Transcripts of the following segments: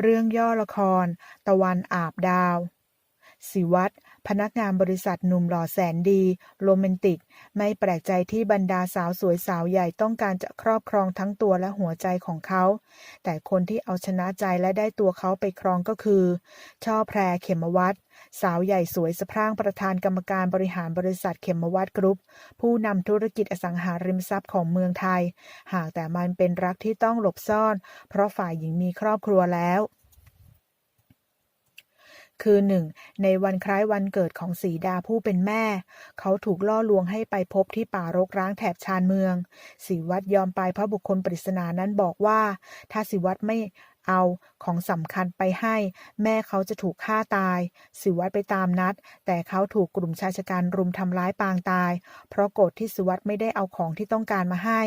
เรื่องย่อละคร ตะวันอาบดาว ศิวัตรพนักงานบริษัทหนุ่มหล่อแสนดี โรแมนติก ไม่แปลกใจที่บรรดาสาวสวยสาวใหญ่ต้องการจะครอบครองทั้งตัวและหัวใจของเขา แต่คนที่เอาชนะใจและได้ตัวเขาไปครองก็คือ ช่อแพรเขมวัตรสาวใหญ่สวยสะพรั่งประธานกรรมการบริหารบริษัทเขมวัตรกรุ๊ป ผู้นำธุรกิจอสังหาริมทรัพย์ของเมืองไทย หากแต่มันเป็นรักที่ต้องหลบซ่อน เพราะฝ่ายหญิงมีครอบครัวแล้ว คือหนึ่งในวันคล้ายวันเกิดของสีดาผู้เป็นแม่ เขาถูกล่อลวงให้ไปพบที่ป่ารกร้างแถบชานเมืองสีวัตรยอมไปเพราะบุคคลปริศนานั้นบอกว่า ถ้าสิวัตรไม่เอาของสำคัญไปให้ แม่เขาจะถูกฆ่าตาย สิวัตรไปตามนัด แต่เขาถูกกลุ่มชายชะกันรุมทำร้ายปางตาย เพราะโกรธที่สิวัตรไม่ได้เอาของที่ต้องการมาให้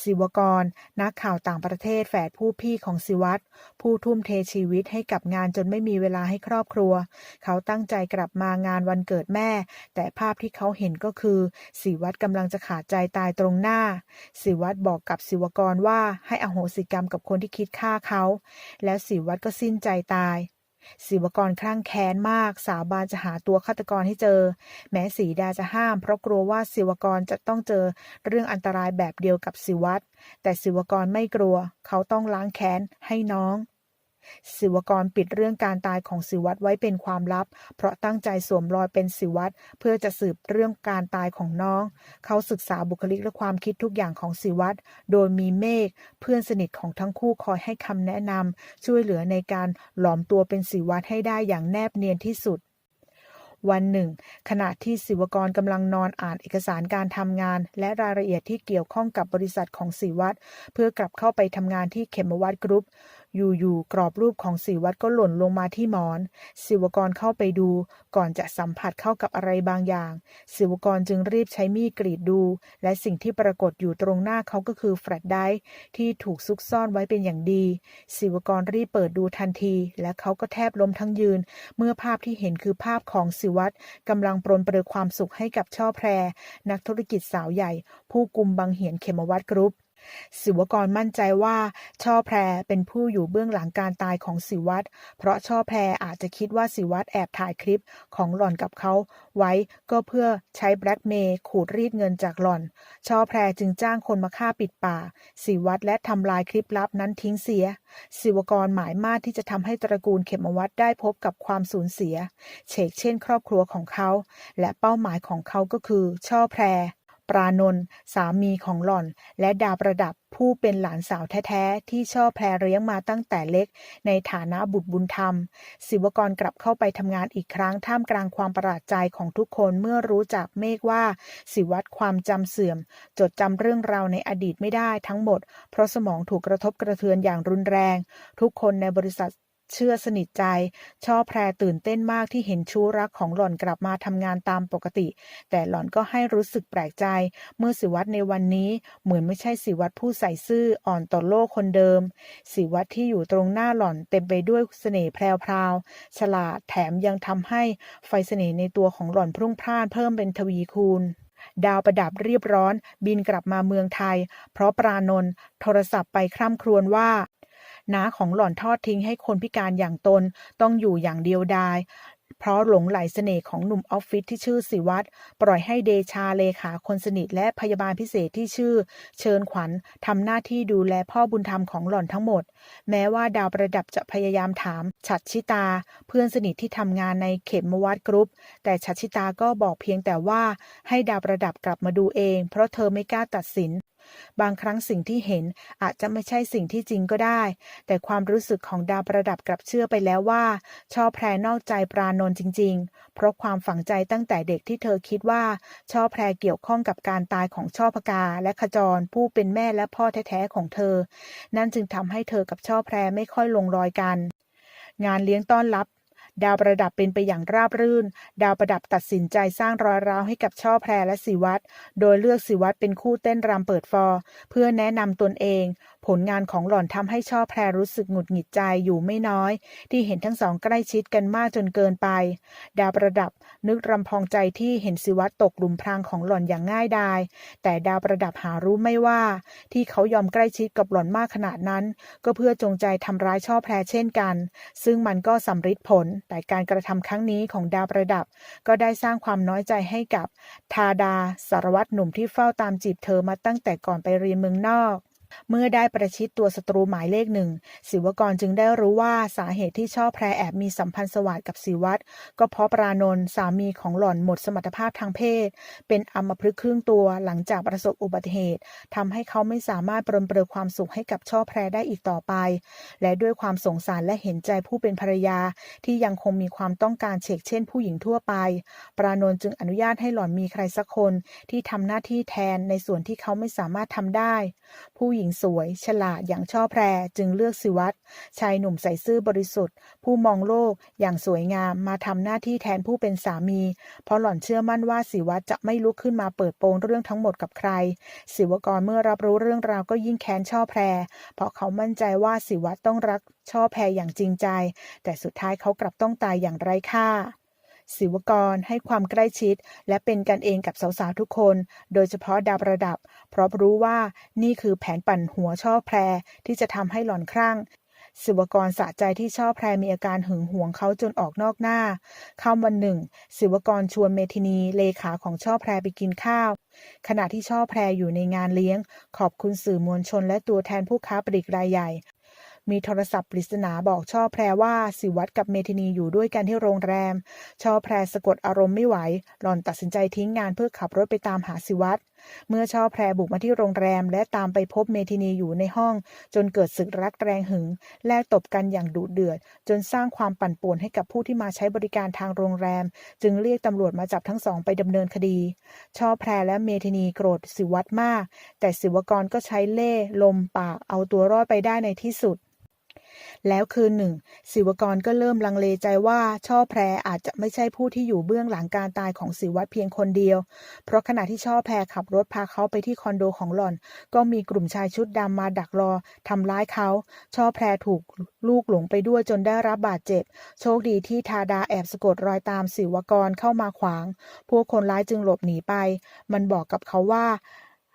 ศิวกร นักข่าวต่างประเทศแฝดผู้พี่ของศิวัตรผู้ทุ่มเทชีวิตให้กับงานจนไม่มีเวลาให้ครอบครัว เขาตั้งใจกลับมางานวันเกิดแม่ แต่ภาพที่เขาเห็นก็คือศิวัตรกำลังจะขาดใจตายตรงหน้าศิวัตรบอกกับศิวกรว่าให้อโหสิกรรมกับคนที่คิดฆ่าเขา แล้วศิวัตรก็สิ้นใจตาย ศิวกรคลั่งแค้นมาก สาบานจะหาตัวฆาตกรให้เจอ แม้สีดาจะห้าม เพราะกลัวว่าศิวกรจะต้องเจอเรื่องอันตรายแบบเดียวกับศิวัตรแต่ศิวกรไม่กลัว เขาต้องล้างแค้นให้น้อง ศิวกรปิดเรื่องการตายของศิวัตไว้เป็นความลับ เพราะตั้งใจสวมรอยเป็นศิวัตเพื่อจะสืบเรื่องการตายของน้อง เขาศึกษาบุคลิกและความคิดทุกอย่างของศิวัตโดยมีเมฆเพื่อนสนิทของทั้งคู่คอยให้คำแนะนำช่วยเหลือในการหลอมตัวเป็นศิวัตให้ได้อย่างแนบเนียนที่สุดวันหนึ่ง ขณะที่ศิวกรกำลังนอนอ่านเอกสารการทำงาน และรายละเอียดที่เกี่ยวข้องกับบริษัทของศิวัตรเพื่อกลับเข้าไปทำงานที่เขมวัตกรุ๊ป อยู่ๆกรอบรูปของศิวัตรก็หล่นลงมาที่หมอน ศิวกรเข้าไปดู ก่อนจะสัมผัสเข้ากับอะไรบางอย่าง ศิวกรจึงรีบใช้มีดกรีดดู และสิ่งที่ปรากฏอยู่ตรงหน้าเขาก็คือแฟลชไดร์ที่ถูกซุกซ่อนไว้เป็นอย่างดี ศิวกรรีบเปิดดูทันที และเขาก็แทบล้มทั้งยืน เมื่อภาพที่เห็นคือภาพของศิวัตรกำลังปรนเปรือความสุขให้กับช่อแพร นักธุรกิจสาวใหญ่ ผู้กุมบังเหียนเขมวัตกรุ๊ป ศิวกรมั่นใจว่า ช่อแพรเป็นผู้อยู่เบื้องหลังการตายของศิวัตรเพราะช่อแพรอาจจะคิดว่าศิวัตรแอบถ่ายคลิปของหล่อนกับเขาไว้ก็เพื่อใช้แบล็กเมย์ขูดรีดเงินจากหล่อน ช่อแพรจึงจ้างคนมาฆ่าปิดป่าศิวัตรและทำลายคลิปลับนั้นทิ้งเสีย ศิวกรหมายมาที่จะทำให้ตระกูลเขมวัตได้พบกับความสูญเสีย เชกเช่น ครอบครัวของเขา และเป้าหมายของเขาก็คือ ช่อแพร รานนท์สามีของหล่อน และดาประดับผู้เป็นหลานสาวแท้ๆ ที่ช่อแพรเลี้ยงมาตั้งแต่เล็ก ในฐานะบุตรบุญธรรม ศิวกรกลับเข้าไปทำงานอีกครั้งท่ามกลางความประหลาดใจของทุกคนเมื่อรู้จากเมฆว่าศิวัตรความจำเสื่อม จดจำเรื่องราวในอดีตไม่ได้ทั้งหมด เพราะสมองถูกกระทบกระเทือนอย่างรุนแรง ทุกคนในบริษัท เชื่อสนิทใจ ช่อแพรตื่นเต้นมากที่เห็นชู้รักของหล่อนกลับมาทำงานตามปกติ แต่หล่อนก็ให้รู้สึกแปลกใจ เมื่อสิวัตรในวันนี้เหมือนไม่ใช่สิวัตรผู้ใส่ซื่ออ่อนต่อโลกคนเดิม สิวัตรที่อยู่ตรงหน้าหล่อนเต็มไปด้วยเสน่ห์แพรวๆฉลาดแถมยังทำให้ไฟเสน่ห์ในตัวของหล่อนพรุ่งพล่านเพิ่มเป็นทวีคูณดาวประดับเรียบร้อน บินกลับมาเมืองไทย เพราะปรานนท์โทรศัพท์ไปคร่ำครวญว่า น้าของหล่อนทอดทิ้งให้คนพิการอย่างตนต้องอยู่อย่างเดียวดายเพราะหลงไหลเสน่ห์ของหนุ่มออฟฟิศที่ชื่อสิวัตรปล่อยให้เดชาเลขาคนสนิทและพยาบาลพิเศษที่ชื่อ เชิญขวัญทำหน้าที่ดูแลพ่อบุญธรรมของหล่อนทั้งหมด แม้ว่าดาวประดับจะพยายามถาม ฉัดชิตา เพื่อนสนิทที่ทำงานในเข็มมวัดกรุ๊ป แต่ฉัดชิตาก็บอกเพียงแต่ว่าให้ดาวประดับกลับมาดูเอง เพราะเธอไม่กล้าตัดสิน บางครั้งสิ่งที่เห็นอาจจะไม่ใช่สิ่งที่จริงก็ได้ แต่ความรู้สึกของดาวประดับกลับเชื่อไปแล้วว่า ชอบแพรนอกใจปรานนท์จริง ๆ เพราะความฝังใจตั้งแต่เด็กที่เธอคิดว่าช่อแพรเกี่ยวข้องกับการตายของช่อพกาและขจร ผู้เป็นแม่และพ่อแท้ๆของเธอ นั่นจึงทำให้เธอกับช่อแพรไม่ค่อยลงรอยกัน งานเลี้ยงต้อนรับ ดาวประดับเป็นไปอย่างราบรื่น ดาวประดับตัดสินใจสร้างรอยร้าวให้กับช่อแพรและสิวัตรโดยเลือกสิวัตรเป็นคู่เต้นรำเปิดฟอร์ เพื่อแนะนำตนเอง ผลงานของหล่อนทำให้ช่อแพรรู้สึกหงุดหงิดใจอยู่ไม่น้อย ที่เห็นทั้งสองใกล้ชิดกันมากจนเกินไป ดาวประดับนึกรำพองใจที่เห็นสิวัตตกหลุมพรางของหล่อนอย่างง่ายดาย แต่ดาวประดับหารู้ไม่ว่า ที่เขายอมใกล้ชิดกับหล่อนมากขนาดนั้น ก็เพื่อจงใจทำร้ายช่อแพรเช่นกัน ซึ่งมันก็สำฤทธิ์ผล แต่การกระทำครั้งนี้ของดาวประดับ ก็ได้สร้างความน้อยใจให้กับ ทาดาสารวัตรหนุ่มที่เฝ้าตามจีบเธอมาตั้งแต่ก่อนไปเรียนเมืองนอก เมื่อได้ประชิดตัวศัตรูหมายเลขหนึ่งศิวกรจึงได้รู้ว่าสาเหตุที่ช่อแพรแอบมีสัมพันธ์สวัสดกับศิวัตรก็เพราะปรานนท์สามีของหล่อนหมดสมรรถภาพทางเพศ เป็นอัมพฤกษ์ครึ่งตัวหลังจากประสบอุบัติเหตุทำให้เขาไม่สามารถปรนเปรือความสุขให้กับช่อแพรได้อีกต่อไป และด้วยความสงสารและเห็นใจผู้เป็นภรรยาที่ยังคงมีความต้องการเชกเช่น ผู้หญิงทั่วไป ปรานนท์จึงอนุญาตให้หล่อนมีใครสักคนที่ทำหน้าที่แทนในส่วนที่เขาไม่สามารถทำได้ ผู้หญิงญิงสวย ฉลาดอย่างช่อแพรจึงเลือกสิวัตรชายหนุ่มใส่ซื่อบริสุทธิ์ ผู้มองโลกอย่างสวยงามมาทำหน้าที่แทนผู้เป็นสามี เพราะหล่อนเชื่อมั่นว่าสิวัตรจะไม่ลุกขึ้นมาเปิดโปงเรื่องทั้งหมดกับใคร ศิวกรเมื่อรับรู้เรื่องราวก็ยิ่งแค้นช่อแพร เพราะเขามั่นใจว่าสิวัตรต้องรักช่อแพรอย่างจริงใจ แต่สุดท้ายเขากลับต้องตายอย่างไร้ค่า ศิวกรให้ความใกล้ชิด และเป็นกันเองกับสาวๆทุกคน โดยเฉพาะดาวประดับ เพราะรู้ว่านี่คือแผนปั่นหัวช่อแพรที่จะทำให้หล่อนคลั่งศิวกรสะใจที่ช่อแพรมีอาการหึงหวงเขาจนออกนอกหน้าค่ำวันหนึ่ง ศิวกรชวนเมทินีเลขาของช่อแพรไปกินข้าว ขณะที่ช่อแพรอยู่ในงานเลี้ยง ขอบคุณสื่อมวลชนและตัวแทนผู้ค้าปลีกรายใหญ่ มีโทรศัพท์ปริศนาบอกช่อแพรว่าสิวัตรกับเมทินีอยู่ด้วยกันที่โรงแรม ช่อแพรสะกดอารมณ์ไม่ไหว หล่อนตัดสินใจทิ้งงานเพื่อขับรถไปตามหาสิวัตรเมื่อช่อแพรบุกมาที่โรงแรม และตามไปพบเมทินีอยู่ในห้อง จนเกิดศึกรักแรงหึง แลกตบกันอย่างดุเดือด จนสร้างความปั่นป่วนให้กับผู้ที่มาใช้บริการทางโรงแรม จึงเรียกตำรวจมาจับทั้งสองไปดำเนินคดี ช่อแพรและเมทินีโกรธสิวัตรมาก แต่ศิวกรก็ใช้เล่ลมปากเอาตัวรอดไปได้ในที่สุด แล้วคืนหนึ่ง ศิวกรก็เริ่มลังเลใจว่า ช่อแพรอาจจะไม่ใช่ผู้ที่อยู่เบื้องหลังการตายของศิวัตเพียงคนเดียว เพราะขณะที่ช่อแพรขับรถพาเขาไปที่คอนโดของหล่อน ก็มีกลุ่มชายชุดดำมาดักรอทำร้ายเขา ช่อแพรถูกลูกหลงไปด้วยจนได้รับบาดเจ็บ โชคดีที่ทาดาแอบสะกดรอยตามศิวกรเข้ามาขวาง พวกคนร้ายจึงหลบหนีไป มันบอกกับเขาว่า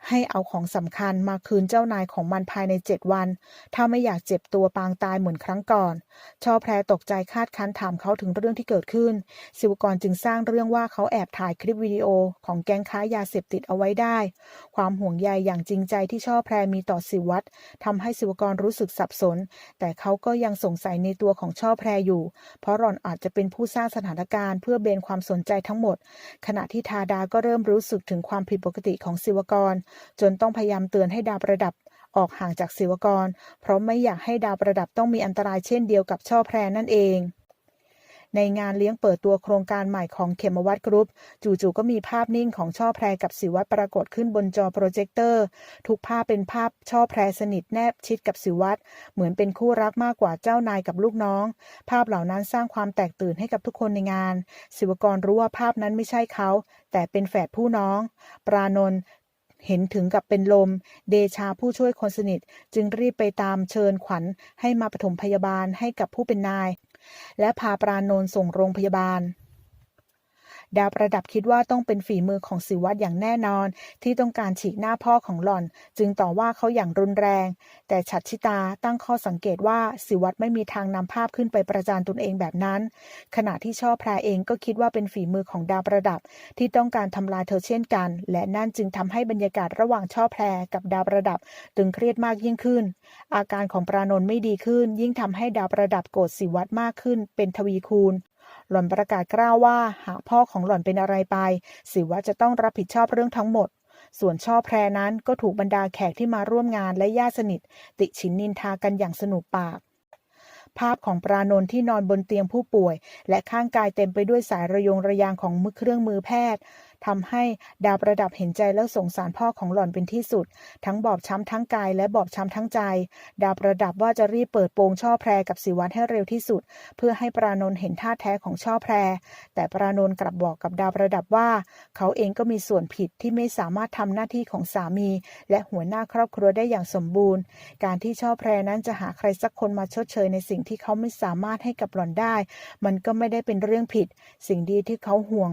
ให้เอาของสำคัญมาคืนเจ้านายของมันภายในเจ็ดวัน ถ้าไม่อยากเจ็บตัวปางตายเหมือนครั้งก่อนช่อแพรตกใจคาดคั้นถามเขาถึงเรื่องที่เกิดขึ้นศิวกรจึงสร้างเรื่องว่าเขาแอบถ่ายคลิปวิดีโอของแก๊งค้ายาเสพติดเอาไว้ได้ ความห่วงใยอย่างจริงใจที่ช่อแพรมีต่อศิวัตรทำให้ศิวกรรู้สึกสับสน แต่เขาก็ยังสงสัยในตัวของช่อแพรอยู่ เพราะหล่อนอาจจะเป็นผู้สร้างสถานการณ์เพื่อเบนความสนใจทั้งหมด ขณะที่ทาดาก็เริ่มรู้สึกถึงความผิดปกติของศิวกรจนต้องพยายามเตือนให้ดาวประดับออกห่างจากศิวกร เพราะไม่อยากให้ดาวประดับต้องมีอันตรายเช่นเดียวกับช่อแพรนั่นเอง ในงานเลี้ยงเปิดตัวโครงการใหม่ของเขมวัดกรุ๊ป จู่ๆก็มีภาพนิ่งของช่อแพรกับศิวัตรปรากฏขึ้นบนจอโปรเจคเตอร์ ทุกภาพเป็นภาพช่อแพรสนิทแนบชิดกับศิวัตรเหมือนเป็นคู่รักมากกว่าเจ้านายกับลูกน้อง ภาพเหล่านั้นสร้างความแตกตื่นให้กับทุกคนในงาน ศิวกรรู้ว่าภาพนั้นไม่ใช่เขา แต่เป็นแฝดผู้น้อง ปรานนท์ เห็นถึงกับเป็นลม เดชาผู้ช่วยคนสนิท จึงรีบไปตามเชิญขวัญให้มาปฐมพยาบาลให้กับผู้เป็นนาย และพาปราณนนท์ส่งโรงพยาบาล ดาวประดับคิดว่าต้องเป็นฝีมือของสิวัตรอย่างแน่นอน ที่ต้องการฉีกหน้าพ่อของหล่อน จึงต่อว่าเขาอย่างรุนแรง แต่ฉัตรชิตาตั้งข้อสังเกตว่าสิวัตรไม่มีทางนำภาพขึ้นไปประจานตนเองแบบนั้น ขณะที่ช่อแพรเองก็คิดว่าเป็นฝีมือของดาวประดับ ที่ต้องการทำลายเธอเช่นกัน และนั่นจึงทำให้บรรยากาศระหว่างช่อแพรกับดาวประดับตึงเครียดมากยิ่งขึ้น อาการของปรานนท์ไม่ดีขึ้น ยิ่งทำให้ดาวประดับโกรธสิวัตรมากขึ้น เป็นทวีคูณ หล่อนประกาศกล้าวว่าหากพ่อของหล่อนเป็นอะไรไป สิวะจะต้องรับผิดชอบเรื่องทั้งหมด ส่วนช่อแพรนั้นก็ถูกบรรดาแขกที่มาร่วมงานและญาติสนิท ติฉินนินทากันอย่างสนุกปากภาพของปรานนท์ที่นอนบนเตียงผู้ป่วย และข้างกายเต็มไปด้วยสายระยงระยางของมือเครื่องมือแพทย์ ทำให้ดาวประดับเห็นใจและสงสารพ่อของหล่อนเป็นที่สุด ทั้งบอบช้ำทั้งกายและบอบช้ำทั้งใจ ดาวประดับว่าจะรีบเปิดโปงช่อแพรกับสิวัตให้เร็วที่สุด เพื่อให้ปรานนท์เห็นท่าแท้ของช่อแพร แต่ปรานนท์กลับบอกกับดาวประดับว่า เขาเองก็มีส่วนผิดที่ไม่สามารถทำหน้าที่ของสามี และหัวหน้าครอบครัวได้อย่างสมบูรณ์ การที่ช่อแพรนั้นจะหาใครสักคนมาชดเชยในสิ่งที่เขาไม่สามารถให้กับหล่อนได้ มันก็ไม่ได้เป็นเรื่องผิด สิ่งดีที่เขาห่วง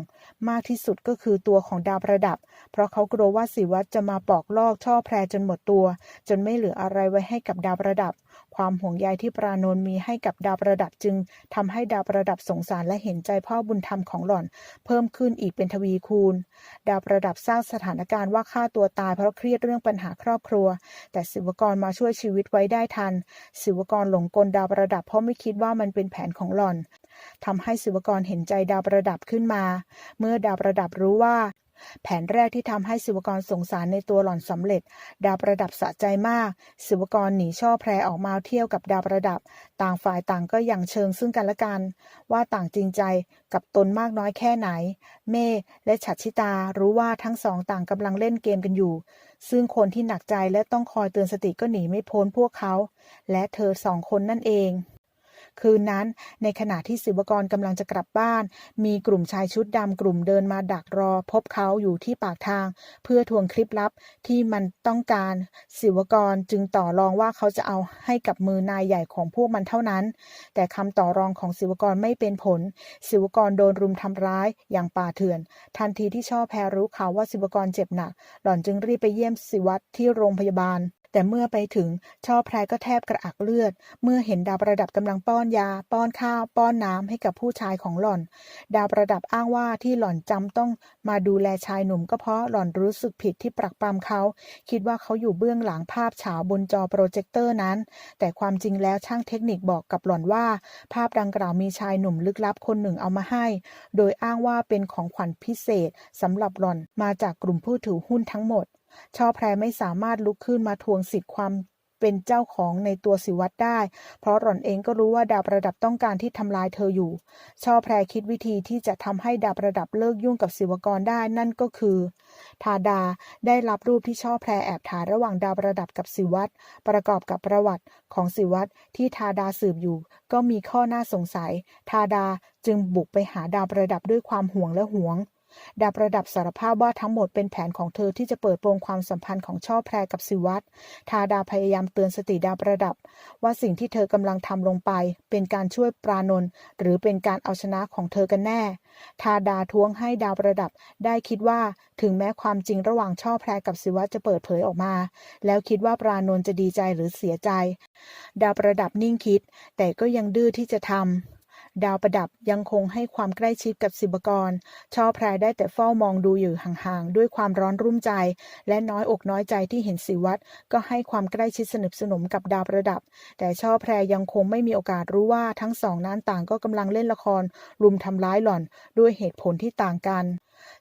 มากที่สุดก็คือตัวของดาวประดับ เพราะเขากลัวว่าสิวัตจะมาปอกลอกช่อแพรจนหมดตัว จนไม่เหลืออะไรไว้ให้กับดาวประดับ ความห่วงใยที่ปรานนมีให้กับดาวประดับจึงทำให้ดาวประดับสงสารและเห็นใจพ่อบุญธรรมของหล่อน เพิ่มขึ้นอีกเป็นทวีคูณ ดาวประดับสร้างสถานการณ์ว่าฆ่าตัวตายเพราะเครียดเรื่องปัญหาครอบครัว แต่ศิวกรมาช่วยชีวิตไว้ได้ทัน ศิวกรหลงกลดาวประดับเพราะไม่คิดว่ามันเป็นแผนของหล่อน ทำให้ศิวกรเห็นใจดาวประดับขึ้นมา เมื่อดาวประดับรู้ว่า แผนแรกที่ทำให้ศิวกรสงสารในตัวหล่อนสำเร็จ ดาวประดับสะใจมาก ศิวกรหนีช่อแพรออกมาเที่ยวกับดาวประดับ ต่างฝ่ายต่างก็ยังเชิงซึ่งกันและกัน ว่าต่างจริงใจกับตนมากน้อยแค่ไหน เมฆและฉัตรชิตารู้ว่าทั้งสองต่างกำลังเล่นเกมกันอยู่ซึ่งคนที่หนักใจและต้องคอยเตือนสติก็หนีไม่พ้นพวกเขา และเธอสองคนนั่นเอง คืนนั้น ในขณะที่ศิวกรกำลังจะกลับบ้าน มีกลุ่มชายชุดดำกลุ่มเดินมาดักรอ พบเขาอยู่ที่ปากทาง เพื่อทวงคลิปลับที่มันต้องการศิวกรจึงต่อรองว่าเขาจะเอาให้กับมือนายใหญ่ของพวกมันเท่านั้น แต่คำต่อรองของศิวกรไม่เป็นผล ศิวกรโดนรุมทำร้ายอย่างป่าเถื่อน ทันทีที่ช่อแพรรู้ข่าวว่าศิวกรเจ็บหนัก หล่อนจึงรีบไปเยี่ยมศิวัตรที่โรงพยาบาล แต่เมื่อไปถึงช่อแพรก็แทบกระอักเลือด เมื่อเห็นดาวประดับกำลังป้อนยา ป้อนข้าว ป้อนน้ำให้กับผู้ชายของหล่อน ดาวประดับอ้างว่าที่หล่อนจำต้องมาดูแลชายหนุ่มก็เพราะหล่อนรู้สึกผิดที่ปรักปรำเขา คิดว่าเขาอยู่เบื้องหลังภาพฉาวบนจอโปรเจคเตอร์นั้น แต่ความจริงแล้วช่างเทคนิคบอกกับหล่อนว่า ภาพดังกล่าวมีชายหนุ่มลึกลับคนหนึ่งเอามาให้ โดยอ้างว่าเป็นของขวัญพิเศษสำหรับหล่อนมาจากกลุ่มผู้ถือหุ้นทั้งหมด ช่อแพรไม่สามารถลุกขึ้นมาทวงสิทธิ์ความเป็นเจ้าของในตัวสิวัตได้ เพราะหล่อนเองก็รู้ว่าดาวประดับต้องการที่ทำลายเธออยู่ ช่อแพรคิดวิธีที่จะทำให้ดาวประดับเลิกยุ่งกับศิวกรได้นั่นก็คือทาดาได้รับรูปที่ช่อแพรแอบถ่ายระหว่างดาวประดับกับสิวัตประกอบกับประวัติของสิวัตที่ทาดาสืบอยู่ ก็มีข้อน่าสงสัย ทาดาจึงบุกไปหาดาวประดับด้วยความห่วงและหวง ดาวประดับสารภาพว่าทั้งหมดเป็นแผนของเธอที่จะเปิดโปงความสัมพันธ์ของช่อแพรกับสิวัตรทาดาพยายามเตือนสติดาวประดับ ว่าสิ่งที่เธอกำลังทำลงไป เป็นการช่วยปรานนท์หรือเป็นการเอาชนะของเธอกันแน่ ทาดาท้วงให้ดาวประดับ ได้คิดว่าถึงแม้ความจริงระหว่างช่อแพรกับสิวัตรจะเปิดเผยออกมา แล้วคิดว่าปรานนท์จะดีใจหรือเสียใจ ดาวประดับนิ่งคิด แต่ก็ยังดื้อที่จะทำ ดาวประดับยังคงให้ความใกล้ชิดกับศิบกร ช่อแพรได้แต่เฝ้ามองดูอยู่ห่างๆ ด้วยความร้อนรุ่มใจ และน้อยอกน้อยใจที่เห็นสิวัตรก็ให้ความใกล้ชิดสนิทสนมกับดาวประดับ แต่ช่อแพรยังคงไม่มีโอกาสรู้ว่าทั้งสองนั้นต่างก็กำลังเล่นละคร รุมทำร้ายหล่อน ด้วยเหตุผลที่ต่างกัน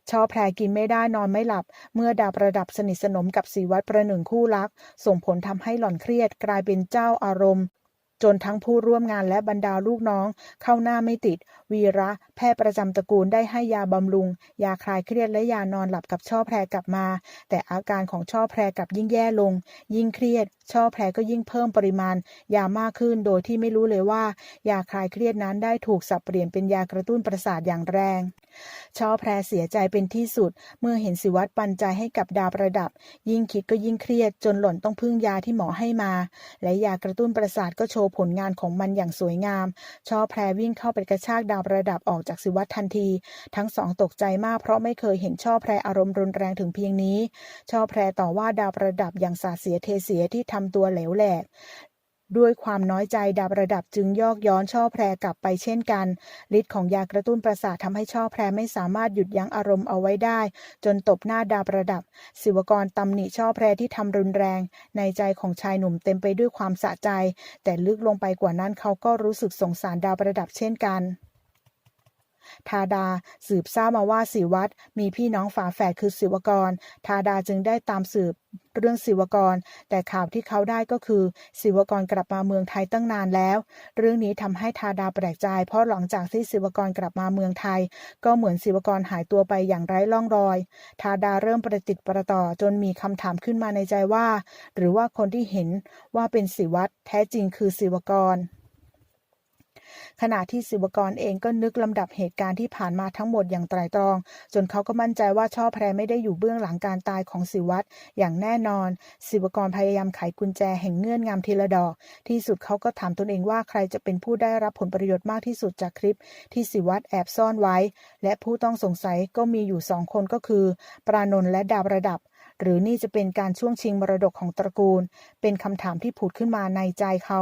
ช่อแพรกินไม่ได้นอนไม่หลับ เมื่อดาวประดับสนิทสนมกับสีวัตรประหนึ่งคู่รัก ส่งผลทำให้หล่อนเครียดกลายเป็นเจ้าอารมณ์ จนทั้งผู้ร่วมงานและบรรดาลูกน้องเข้าหน้าไม่ติด วีระแพทย์ประจำตระกูลได้ให้ยาบำรุง ยาคลายเครียดและยานอนหลับกับช่อแพรกลับมา แต่อาการของช่อแพรกลับยิ่งแย่ลง ยิ่งเครียด ช่อแพรก็ยิ่งเพิ่มปริมาณ ยามากขึ้นโดยที่ไม่รู้เลยว่า ยาคลายเครียดนั้นได้ถูกสับเปลี่ยนเป็นยากระตุ้นประสาทอย่างแรง ช่อแพรเสียใจเป็นที่สุด เมื่อเห็นสิวัตรปันใจให้กับดาวประดับ ยิ่งคิดก็ยิ่งเครียด จนหล่นต้องพึ่งยาที่หมอให้มา และยากระตุ้นประสาทก็โชว์ผลงานของมันอย่างสวยงาม ช่อแพรวิ่งเข้าไปกระชากดาวประดับออกจากสิวัตทันที ทั้งสองตกใจมากเพราะไม่เคยเห็นช่อแพรอารมณ์รุนแรงถึงเพียงนี้ ช่อแพรต่อว่าดาวประดับอย่างสาเสียเทเสียที่ทำตัวเหลวแหลกด้วยความน้อยใจดาวระดับจึงยอกย้อนช่อแพรกลับไปเช่นกันฤทธิ์ของยากระตุ้นประสาททำให้ช่อแพรไม่สามารถหยุดยั้งอารมณ์เอาไว้ได้ จนตบหน้าดาวระดับ ศิวกรตำหนิช่อแพรที่ทำรุนแรง ในใจของชายหนุ่มเต็มไปด้วยความสะใจ แต่ลึกลงไปกว่านั้นเขาก็รู้สึกสงสารดาวระดับเช่นกัน ทาดาสืบทราบมาว่าศิวัตรมีพี่น้องฝาแฝดคือศิวกร ทาดาจึงได้ตามสืบเรื่องศิวกร แต่ข่าวที่เขาได้ก็คือศิวกรกลับมาเมืองไทยตั้งนานแล้ว เรื่องนี้ทำให้ทาดาแปลกใจ เพราะหลังจากที่ศิวกรกลับมาเมืองไทย ก็เหมือนศิวกรหายตัวไปอย่างไร้ร่องรอย ทาดาเริ่มประติดประต่อจนมีคำถามขึ้นมาในใจว่า หรือว่าคนที่เห็นว่าเป็นศิวัตรแท้จริงคือศิวกร ขณะที่ศิวกรเองก็นึกลำดับเหตุการณ์ที่ผ่านมาทั้งหมดอย่างไตรตรอง จนเขาก็มั่นใจว่าช่อแพรไม่ได้อยู่เบื้องหลังการตายของศิวัตรอย่างแน่นอน ศิวกรพยายามไขกุญแจแห่งเงื่อนงำทีละดอก ที่สุดเขาก็ถามตนเองว่าใครจะเป็นผู้ได้รับผลประโยชน์มากที่สุดจากคลิป ที่ศิวัตรแอบซ่อนไว้ และผู้ต้องสงสัยก็มีอยู่สองคนก็คือ ปรานนท์และดาวระดับ หรือนี่จะเป็นการช่วงชิงมรดกของตระกูล เป็นคำถามที่ผุดขึ้นมาในใจเขา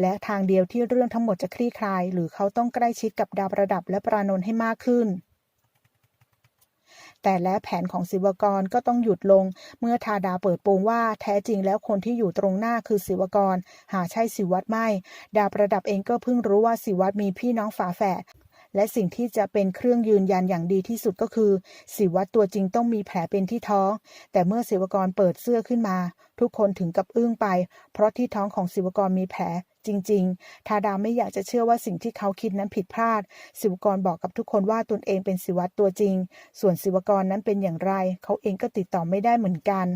และทางเดียวที่เรื่องทั้งหมดจะคลี่คลาย หรือเขาต้องใกล้ชิดกับดาวประดับและปรานนท์ให้มากขึ้นแต่และแผนของศิวกรก็ต้องหยุดลง เมื่อทาดาเปิดโปงว่าแท้จริงแล้วคนที่อยู่ตรงหน้าคือศิวกร หาใช่ศิวัตไม่ ดาประดับเองก็เพิ่งรู้ว่าศิวัตมีพี่น้องฝาแฝด และสิ่งที่จะเป็นเครื่องยืนยันอย่างดีที่สุดก็คือ ศิวัตตัวจริงต้องมีแผลเป็นที่ท้อง แต่เมื่อศิวกรเปิดเสื้อขึ้นมา ทุกคนถึงกับอึ้งไป เพราะที่ท้องของศิวกรมีแผลจริง ๆ ทาดาไม่อยากจะเชื่อว่าสิ่งที่เขาคิดนั้นผิดพลาด ศิวกรบอกกับทุกคนว่าตนเองเป็นศิวัตตัวจริง ส่วนศิวกรนั้นเป็นอย่างไร เขาเองก็ติดต่อไม่ได้เหมือนกัน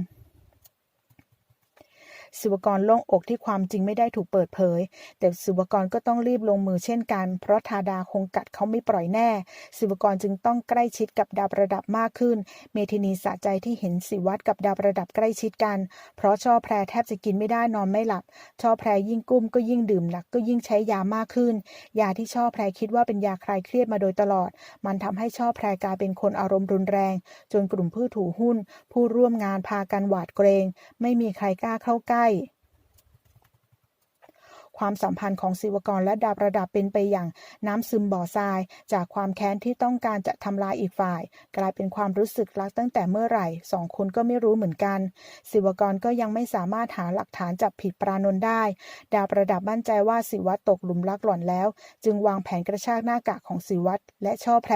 ศิวกรโล่งอกที่ความจริงไม่ได้ถูกเปิดเผย แต่ศิวกรก็ต้องรีบลงมือเช่นกัน เพราะทาดาคงกัดเขาไม่ปล่อยแน่ ศิวกรจึงต้องใกล้ชิดกับดาวประดับมากขึ้น เมทินีสะใจที่เห็นศิวัตกับดาวประดับใกล้ชิดกัน เพราะช่อแพรแทบจะกินไม่ได้นอนไม่หลับ ช่อแพรยิ่งกุ้มก็ยิ่งดื่มหนักก็ยิ่งใช้ยามากขึ้น ยาที่ช่อแพรคิดว่าเป็นยาคลายเครียดมาโดยตลอด มันทำให้ช่อแพรกลายเป็นคนอารมณ์รุนแรง จนกลุ่มผู้ถือหุ้น ผู้ร่วมงานพากันหวาดเกรง ไม่มีใครกล้าเข้าใกล้ Pai ความสัมพันธ์ของศิวกรและดาบระดับเป็นไปอย่างน้ำซึมบ่อทราย จากความแค้นที่ต้องการจะทำลายอีกฝ่าย กลายเป็นความรู้สึกรักตั้งแต่เมื่อไหร่สองคนก็ไม่รู้เหมือนกัน ศิวกรก็ยังไม่สามารถหาหลักฐานจับผิดปรานนท์ได้ ดาบระดับมั่นใจว่าศิวัตตกหลุมรักหล่อนแล้ว จึงวางแผนกระชากหน้ากากของศิวัตและช่อแพร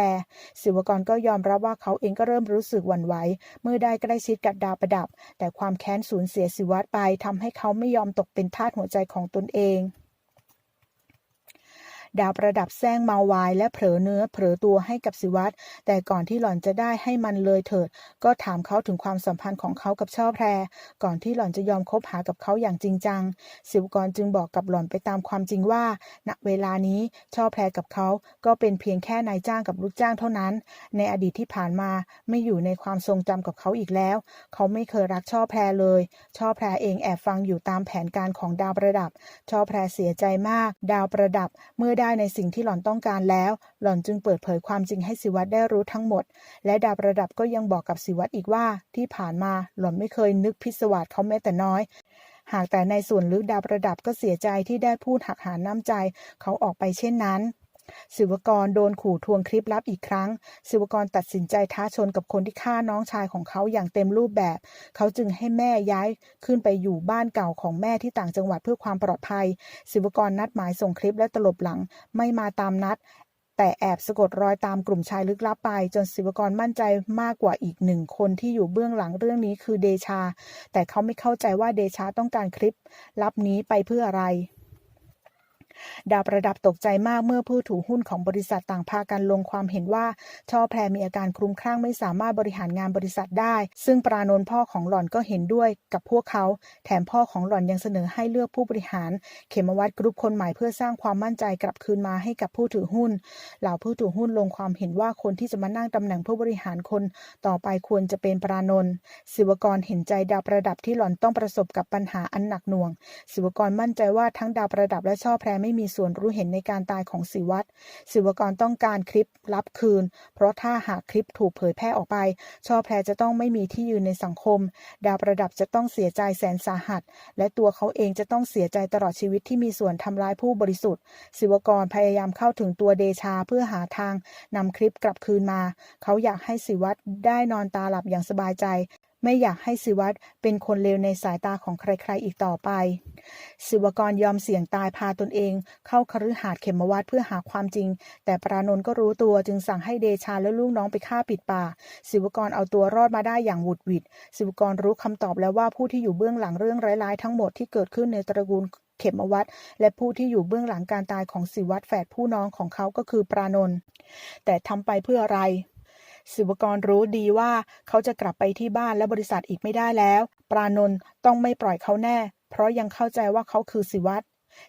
ศิวกรก็ยอมรับว่าเขาเองก็เริ่มรู้สึกหวั่นไหวเมื่อได้ใกล้ชิดกับดาวประดับ แต่ความแค้นสูญเสียศิวัตไปทำให้เขาไม่ยอมตกเป็นทาสหัวใจของตนเอง ดาวประดับแซงเมาวาย และเผลอเนื้อเผลอตัวให้กับศิวัตรแต่ก่อนที่หล่อนจะได้ให้มันเลยเถิด ก็ถามเขาถึงความสัมพันธ์ของเขากับช่อแพร ก่อนที่หล่อนจะยอมคบหากับเขาอย่างจริงจังศิวกรจึงบอกกับหล่อนไปตามความจริงว่า ณเวลานี้ช่อแพรกับเขาก็เป็นเพียงแค่นายจ้างกับลูกจ้างเท่านั้น ในอดีตที่ผ่านมาไม่อยู่ในความทรงจำกับเขาอีกแล้ว เขาไม่เคยรักช่อแพรเลย ช่อแพรเองแอบฟังอยู่ตามแผนการของดาวประดับ ช่อแพรเสียใจมาก ดาวประดับ เมื่อได้ในสิ่งที่หล่อนต้องการแล้ว หล่อนจึงเปิดเผยความจริงให้สิวัตได้รู้ทั้งหมด และดาบระดับก็ยังบอกกับสิวัตอีกว่า ที่ผ่านมาหล่อนไม่เคยนึกพิศวาสเขาแม้แต่น้อย หากแต่ในส่วนลึกดาบระดับก็เสียใจที่ได้พูดหักหาน้ำใจเขาออกไปเช่นนั้น ศิวกรโดนขู่ทวงคลิปลับอีกครั้ง ศิวกรตัดสินใจท้าชนกับคนที่ฆ่าน้องชายของเขาอย่างเต็มรูปแบบ เขาจึงให้แม่ย้ายขึ้นไปอยู่บ้านเก่าของแม่ที่ต่างจังหวัดเพื่อความปลอดภัย ศิวกรนัดหมายส่งคลิปและตลบหลังไม่มาตามนัดแต่แอบสะกดรอยตามกลุ่มชายลึกลับไป จนศิวกรมั่นใจมากกว่าอีกหนึ่งคนที่อยู่เบื้องหลังเรื่องนี้คือเดชา แต่เขาไม่เข้าใจว่าเดชาต้องการคลิปลับนี้ไปเพื่ออะไร ดาวประดับตกใจมากเมื่อผู้ถือหุ้นของบริษัทต่างพากันลงความเห็นว่า ช่อแพรมีอาการคลุมคลั่งไม่สามารถบริหารงานบริษัทได้ ซึ่งปรานนพ่อของหล่อนก็เห็นด้วยกับพวกเขา แถมพ่อของหล่อนยังเสนอให้เลือกผู้บริหาร เขมวัตกรุ๊ปคนใหม่เพื่อสร้างความมั่นใจกลับคืนมาให้กับผู้ถือหุ้น เหล่าผู้ถือหุ้นลงความเห็นว่าคนที่จะมานั่งตำแหน่งผู้บริหารคนต่อไปควรจะเป็นปรานนศิวกรเห็นใจดาวประดับที่หล่อนต้องประสบกับปัญหาอันหนักหน่วงศิวกรมั่นใจว่าทั้งดาวประดับและช่อแพรไม่ไม่มีส่วนรู้เห็นในการตายของศิวัตรศิวกรต้องการคลิปลับคืน เพราะถ้าหากคลิปถูกเผยแพร่ออกไป ช่อแพรจะต้องไม่มีที่ยืนในสังคม ดาวประดับจะต้องเสียใจแสนสาหัส และตัวเขาเองจะต้องเสียใจตลอดชีวิตที่มีส่วนทำร้ายผู้บริสุทธิ์ ศิวกรพยายามเข้าถึงตัวเดชาเพื่อหาทางนำคลิปกลับคืนมา เขาอยากให้ศิวัตรได้นอนตาหลับอย่างสบายใจ ไม่อยากให้ศิวัตรเป็นคนเลวในสายตาของใครๆอีกต่อไป ศิวกรยอมเสี่ยงตายพาตนเอง เข้าคฤหาสน์เขมวัดเพื่อหาความจริง แต่ปรานนท์ก็รู้ตัวจึงสั่งให้เดชาและลูกน้องไปฆ่าปิดป่า ศิวกรเอาตัวรอดมาได้อย่างหวุดหวิด ศิวกรรู้คำตอบแล้วว่าผู้ที่อยู่เบื้องหลังเรื่องร้ายๆทั้งหมดที่เกิดขึ้นในตระกูลเขมวัดและผู้ที่อยู่เบื้องหลังการตายของศิวัตรแฝดผู้น้องของเขาก็คือปรานนท์แต่ทำไปเพื่ออะไร ศิวกรรู้ดีว่าเขาจะกลับไปที่บ้านและบริษัทอีกไม่ได้แล้ว ปรานนท์ต้องไม่ปล่อยเขาแน่ เพราะยังเข้าใจว่าเขาคือศิวัตร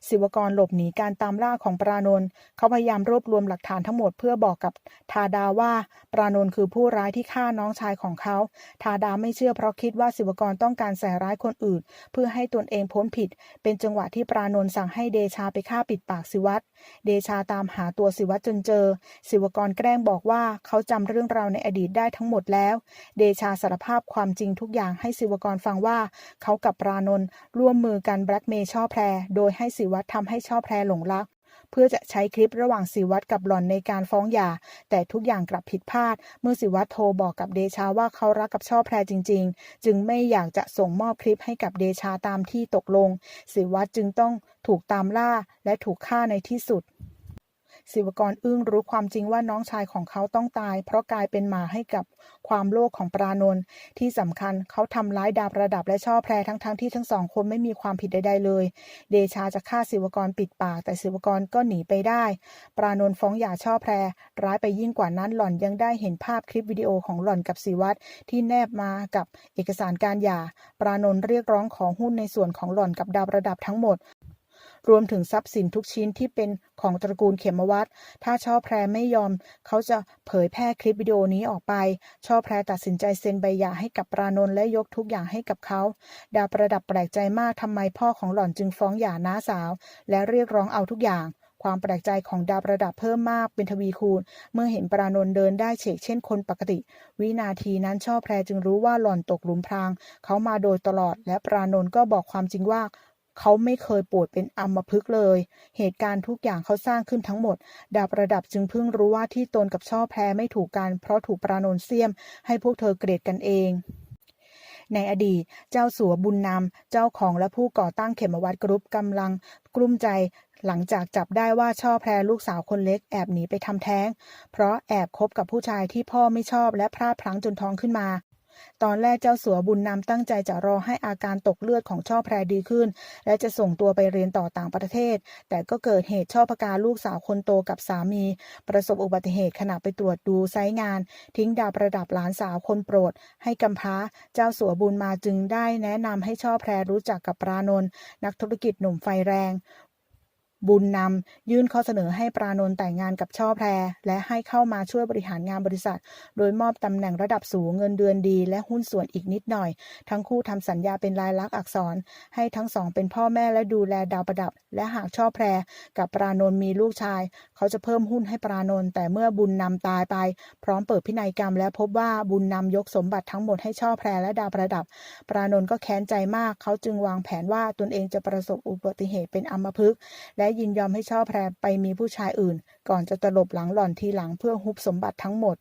ศิวกรหลบหนีการตามล่าของปรานนท์เขาพยายามรวบรวมหลักฐานทั้งหมดเพื่อบอกกับทาดาว่า ปรานนท์คือผู้ร้ายที่ฆ่าน้องชายของเขา ทาดาไม่เชื่อเพราะคิดว่าศิวกรต้องการใส่ร้ายคนอื่น เพื่อให้ตนเองพ้นผิด เป็นจังหวะที่ปรานนท์สั่งให้เดชาไปฆ่าปิดปากศิวัตรเดชาตามหาตัวศิวัตรจนเจอ ศิวกรแกล้งบอกว่าเขาจำเรื่องราวในอดีตได้ทั้งหมดแล้ว เดชาสารภาพความจริงทุกอย่างให้ศิวกรฟังว่า เขากับปรานนท์ร่วมมือกันแบล็กเมย์ช่อแพรโดยให้ศิวัตรทำให้ช่อแพรหลงรัก เพื่อจะใช้คลิประหว่างศิวัตรกับหล่อนในการฟ้องหย่า แต่ทุกอย่างกลับผิดพลาด เมื่อศิวัตรโทรบอกกับเดชาว่าเขารักกับช่อแพรจริง ๆ จึงไม่อยากจะส่งมอบคลิปให้กับเดชาตามที่ตกลง ศิวัตรจึงต้องถูกตามล่าและถูกฆ่าในที่สุด ศิวกรอึ้งรู้ความจริงว่าน้องชายของเขาต้องตาย เพราะกลายเป็นหมาให้กับความโลภของปรานนท์ที่สำคัญเขาทำร้ายดาบระดับและช่อแพรทั้งๆทที่ทั้งสองคนไม่มีความผิดใดๆเลย เดชาจะฆ่าศิวกรปิดปาก แต่ศิวกรก็หนีไปได้ ปรานนท์ฟ้องหย่าช่อแพร ร้ายไปยิ่งกว่านั้นหล่อนยังได้เห็นภาพคลิปวิดีโอของหล่อนกับศิวัตรที่แนบมากับเอกสารการหย่า ปรานนท์เรียกร้องขอหุ้นในส่วนของหล่อนกับดาวระดับทั้งหมด รวมถึงทรัพย์สินทุกชิ้นที่เป็นของตระกูลเขมวัตรถ้าช่อแพรไม่ยอม เขาจะเผยแพร่คลิปวิดีโอนี้ออกไป ช่อแพรตัดสินใจเซ็นใบหย่าให้กับปรานนท์และยกทุกอย่างให้กับเขาดาประดับแปลกใจมากทำไมพ่อของหล่อนจึงฟ้องหย่าน้าสาว และเรียกร้องเอาทุกอย่างความแปลกใจของดาวประดับเพิ่มมากเป็นทวีคูณ เมื่อเห็นปรานนเดินได้เฉกเช่นคนปกติ วินาทีนั้นช่อแพรจึงรู้ว่าหล่อนตกหลุมพราง เขามาโดยตลอดและปรานนก็บอกความจริงว่า เขาไม่เคยป่วยเป็นอัมพฤกษ์เลย เหตุการณ์ทุกอย่างเขาสร้างขึ้นทั้งหมด ดาบระดับจึงเพิ่งรู้ว่าที่ตนกับช่อแพรไม่ถูกกัน เพราะถูกปรานนเสียม ให้พวกเธอเกลียดกันเอง ในอดีต เจ้าสัวบุญนำ เจ้าของและผู้ก่อตั้งเขมวัดกรุ๊ปกำลังกลุ้มใจหลังจากจับได้ว่าช่อแพรลูกสาวคนเล็กแอบหนีไปทำแท้ง เพราะแอบคบกับผู้ชายที่พ่อไม่ชอบและพลาดพลั้งจนท้องขึ้นมา ตอนแรกเจ้าสัวบุญนำตั้งใจจะรอให้อาการตกเลือดของช่อแพรดีขึ้น และจะส่งตัวไปเรียนต่อต่างประเทศ แต่ก็เกิดเหตุช่อพกาลูกสาวคนโตกับสามี ประสบอุบัติเหตุขณะไปตรวจดูไซงาน ทิ้งดาวประดับหลานสาวคนโปรด ให้กำพร้าเจ้าสัวบุญมาจึงได้แนะนำให้ช่อแพรรู้จักกับปรานนท์นักธุรกิจหนุ่มไฟแรง บุญนำยื่นข้อเสนอให้ปรานนท์แต่งงานกับช่อแพร และให้เข้ามาช่วยบริหารงานบริษัท โดยมอบตำแหน่งระดับสูงเงินเดือนดี และหุ้นส่วนอีกนิดหน่อย ทั้งคู่ทำสัญญาเป็นลายลักษณ์อักษร ให้ทั้งสองเป็นพ่อแม่และดูแลดาวประดับ และหากช่อแพร กับปรานนท์มีลูกชาย เขาจะเพิ่มหุ้นให้ปรานนท์แต่เมื่อบุญนำตายไป พร้อมเปิดพินัยกรรม และพบว่าบุญนำยกสมบัติทั้งหมดให้ช่อแพรและดาวประดับ ปรานนท์ก็แค้นใจมาก เขาจึงวางแผนว่าตนเองจะประสบอุบัติเหตุเป็นอัมพฤกษ์และยินยอมให้ช่อแพรไปมีผู้ชายอื่น ก่อนจะตลบหลังหล่อนทีหลังเพื่อฮุบสมบัติทั้งหมด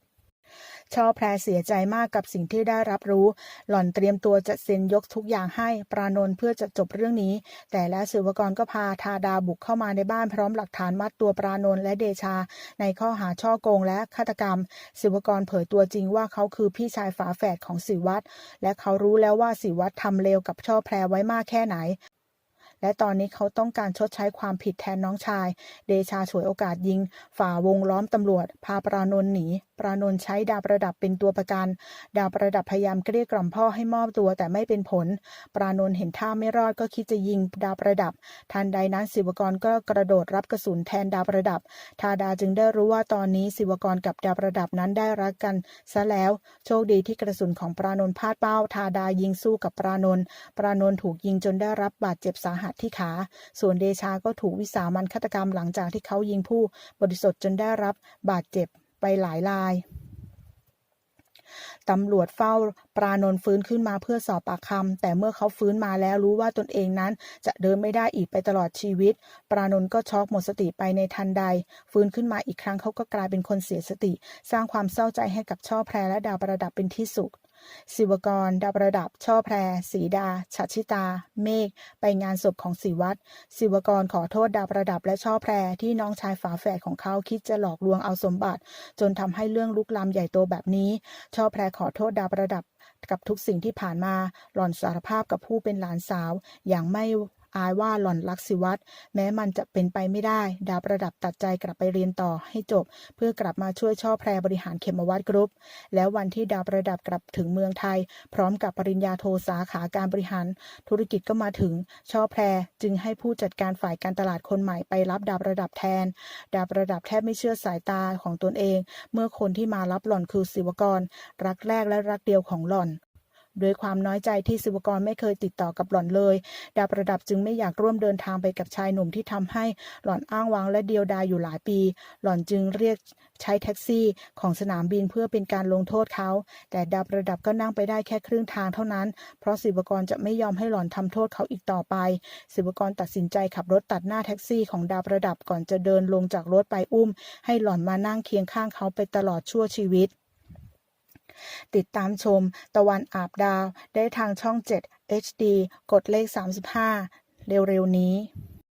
ช่อแพรเสียใจมากกับสิ่งที่ได้รับรู้ หล่อนเตรียมตัวจะเซ็นยกทุกอย่างให้ปรานนท์เพื่อจะจบเรื่องนี้ แต่แล้วศิวกรก็พาทาดาบุกเข้ามาในบ้านพร้อมหลักฐานมัดตัวปรานนท์และเดชา ในข้อหาช่อโกงและฆาตกรรมศิวกรเผยตัวจริงว่าเขาคือพี่ชายฝาแฝดของศิวัตรและเขารู้แล้วว่าศิวัตรทำเลวกับช่อแพรไว้มากแค่ไหน และตอนนี้เขาต้องการชดใช้ความผิดแทนน้องชาย เดชาฉวยโอกาสยิง ฝ่าวงล้อมตำรวจ พาปรานนท์หนี ปรานนท์ใช้ดาวประดับเป็นตัวประกัน ดาวประดับพยายามเกลี้ยกล่อมพ่อให้มอบตัวแต่ไม่เป็นผล ปรานนท์เห็นท่าไม่รอดก็คิดจะยิงดาวประดับ ทันใดนั้นศิวกรก็กระโดดรับกระสุนแทนดาวประดับ ทาดาจึงได้รู้ว่าตอนนี้ศิวกรกับดาวประดับนั้นได้รักกันซะแล้ว โชคดีที่กระสุนของปรานนท์พลาดเป้า ทาดายิงสู้กับปรานนท์ปรานนท์ถูกยิงจนได้รับบาดเจ็บสาหัสที่ขา ส่วนเดชาก็ถูกวิสามันฆาตกรรมหลังจากที่เขายิงผู้บริสุทธิ์จนได้รับบาดเจ็บไปหลายรายตำรวจเฝ้าปรานนท์ฟื้นขึ้นมาเพื่อสอบปากคำแต่เมื่อเขาฟื้นมาแล้วรู้ว่าตนเองนั้น จะเดินไม่ได้อีกไปตลอดชีวิต ปรานนท์ก็ช็อกหมดสติไปในทันใด ฟื้นขึ้นมาอีกครั้งเขาก็กลายเป็นคนเสียสติ สร้างความเศร้าใจให้กับช่อแพรและดาวประดับเป็นที่สุด ศิวกรดาวประดับ ช่อแพรสีดาชัชิตา เมฆ ไปงานศพของศิวัตรศิวกรขอโทษดาวประดับและช่อแพรที่น้องชายฝาแฝดของเขาคิดจะหลอกลวงเอาสมบัติ จนทำให้เรื่องลุกลามใหญ่โตแบบนี้ ช่อแพรขอโทษดาวประดับกับทุกสิ่งที่ผ่านมา หล่อนสารภาพกับผู้เป็นหลานสาว อย่างไม่ อายว่าหล่อนรักศิวัตรแม้มันจะเป็นไปไม่ได้ ดาวประดับตัดใจกลับไปเรียนต่อให้จบ เพื่อกลับมาช่วยช่อแพรบริหารเขมวัดกรุ๊ป แล้ววันที่ดาวประดับกลับถึงเมืองไทย พร้อมกับปริญญาโทสาขาการบริหาร ธุรกิจก็มาถึง ช่อแพรจึงให้ผู้จัดการฝ่ายการตลาดคนใหม่ไปรับดาวประดับแทน ดาวประดับแทบไม่เชื่อสายตาของตนเอง เมื่อคนที่มารับหล่อนคือศิวกร รักแรกและรักเดียวของหล่อน ด้วยความน้อยใจที่ศิวกรไม่เคยติดต่อกับหล่อนเลย ดาวประดับจึงไม่อยากร่วมเดินทางไปกับชายหนุ่มที่ทำให้หล่อนอ้างว้างและเดียวดายอยู่หลายปี หล่อนจึงเรียกใช้แท็กซี่ของสนามบินเพื่อเป็นการลงโทษเขา แต่ดาวประดับก็นั่งไปได้แค่ครึ่งทางเท่านั้น เพราะศิวกรจะไม่ยอมให้หล่อนทำโทษเขาอีกต่อไป ศิวกรตัดสินใจขับรถตัดหน้าแท็กซี่ของดาวประดับก่อนจะเดินลงจากรถไปอุ้ม ให้หล่อนมานั่งเคียงข้างเขาไปตลอดชั่วชีวิต ติดตามชมตะวันอาบดาวได้ทางช่อง 7 HD กดเลข 35 เร็วๆนี้